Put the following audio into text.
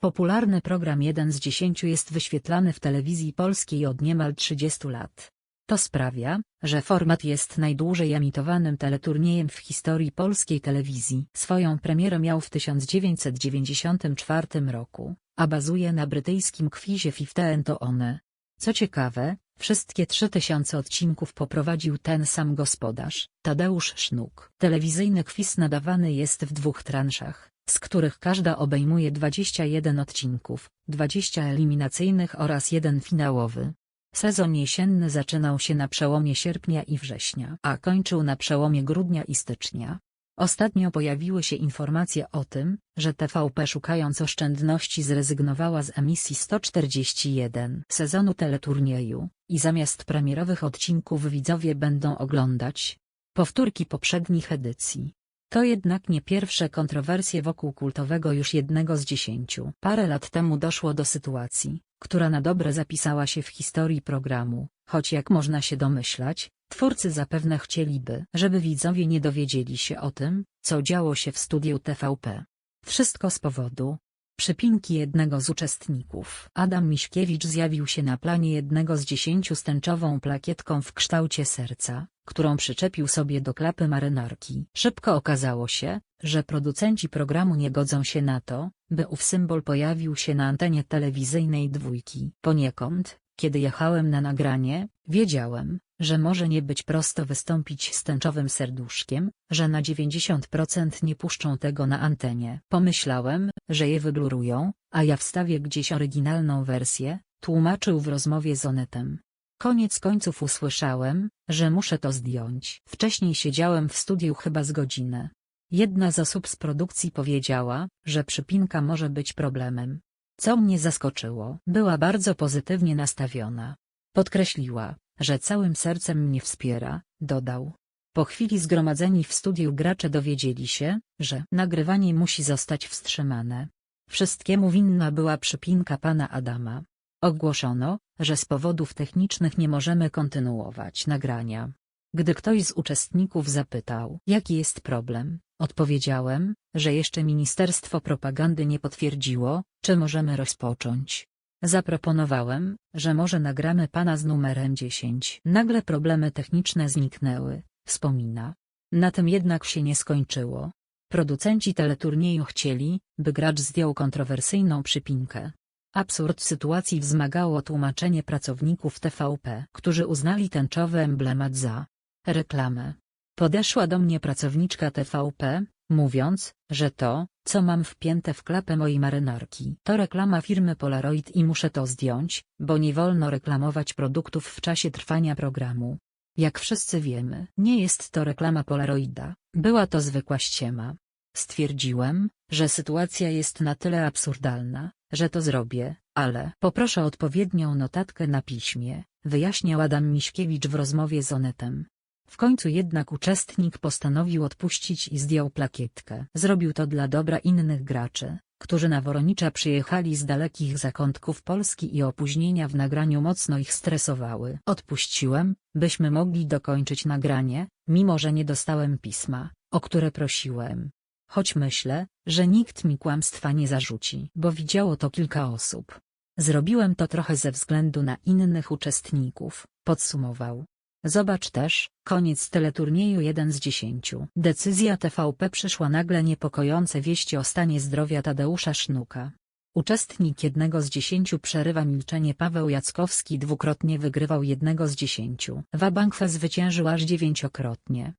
Popularny program 1 z 10 jest wyświetlany w telewizji polskiej od niemal 30 lat. To sprawia, że format jest najdłużej emitowanym teleturniejem w historii polskiej telewizji. Swoją premierę miał w 1994 roku, a bazuje na brytyjskim kwizie Fifteen to one. Co ciekawe, wszystkie 3000 odcinków poprowadził ten sam gospodarz, Tadeusz Sznuk. Telewizyjny kwiz nadawany jest w dwóch transzach, z których każda obejmuje 21 odcinków, 20 eliminacyjnych oraz jeden finałowy. Sezon jesienny zaczynał się na przełomie sierpnia i września, a kończył na przełomie grudnia i stycznia. Ostatnio pojawiły się informacje o tym, że TVP szukając oszczędności zrezygnowała z emisji 141 sezonu teleturnieju, i zamiast premierowych odcinków widzowie będą oglądać powtórki poprzednich edycji. To jednak nie pierwsze kontrowersje wokół kultowego już jednego z dziesięciu. Parę lat temu doszło do sytuacji, która na dobre zapisała się w historii programu, choć jak można się domyślać, twórcy zapewne chcieliby, żeby widzowie nie dowiedzieli się o tym, co działo się w studiu TVP. Wszystko z powodu przypinki jednego z uczestników. Adam Miśkiewicz zjawił się na planie jednego z dziesięciu z plakietką w kształcie serca, którą przyczepił sobie do klapy marynarki. Szybko okazało się, że producenci programu nie godzą się na to, by ów symbol pojawił się na antenie telewizyjnej dwójki. Poniekąd, kiedy jechałem na nagranie, wiedziałem, że może nie być prosto wystąpić z tęczowym serduszkiem, że na 90% nie puszczą tego na antenie. Pomyślałem, że je wyblurują, a ja wstawię gdzieś oryginalną wersję, tłumaczył w rozmowie z Onetem. Koniec końców usłyszałem, że muszę to zdjąć. Wcześniej siedziałem w studiu chyba z godzinę. Jedna z osób z produkcji powiedziała, że przypinka może być problemem. Co mnie zaskoczyło, była bardzo pozytywnie nastawiona. Podkreśliła, że całym sercem mnie wspiera, dodał. Po chwili zgromadzeni w studiu gracze dowiedzieli się, że nagrywanie musi zostać wstrzymane. Wszystkiemu winna była przypinka pana Adama. Ogłoszono, że z powodów technicznych nie możemy kontynuować nagrania. Gdy ktoś z uczestników zapytał, jaki jest problem, odpowiedziałem, że jeszcze Ministerstwo Propagandy nie potwierdziło, czy możemy rozpocząć. Zaproponowałem, że może nagramy pana z numerem 10. Nagle problemy techniczne zniknęły, wspomina. Na tym jednak się nie skończyło. Producenci teleturnieju chcieli, by gracz zdjął kontrowersyjną przypinkę. Absurd sytuacji wzmagało tłumaczenie pracowników TVP, którzy uznali tęczowy emblemat za reklamę. Podeszła do mnie pracowniczka TVP, mówiąc, że to, co mam wpięte w klapę mojej marynarki, to reklama firmy Polaroid i muszę to zdjąć, bo nie wolno reklamować produktów w czasie trwania programu. Jak wszyscy wiemy, nie jest to reklama Polaroida, była to zwykła ściema. Stwierdziłem, że sytuacja jest na tyle absurdalna, że to zrobię, ale poproszę odpowiednią notatkę na piśmie, wyjaśniał Adam Miśkiewicz w rozmowie z Onetem. W końcu jednak uczestnik postanowił odpuścić i zdjął plakietkę. Zrobił to dla dobra innych graczy, którzy na Woronicza przyjechali z dalekich zakątków Polski i opóźnienia w nagraniu mocno ich stresowały. Odpuściłem, byśmy mogli dokończyć nagranie, mimo że nie dostałem pisma, o które prosiłem. Choć myślę, że nikt mi kłamstwa nie zarzuci, bo widziało to kilka osób. Zrobiłem to trochę ze względu na innych uczestników, podsumował. Zobacz też, koniec teleturnieju 1 z 10. Decyzja TVP przyszła nagle niepokojące wieści o stanie zdrowia Tadeusza Sznuka. Uczestnik jednego z dziesięciu przerywa milczenie Paweł Jackowski dwukrotnie wygrywał jednego z dziesięciu. Wabankwe zwyciężył aż dziewięciokrotnie.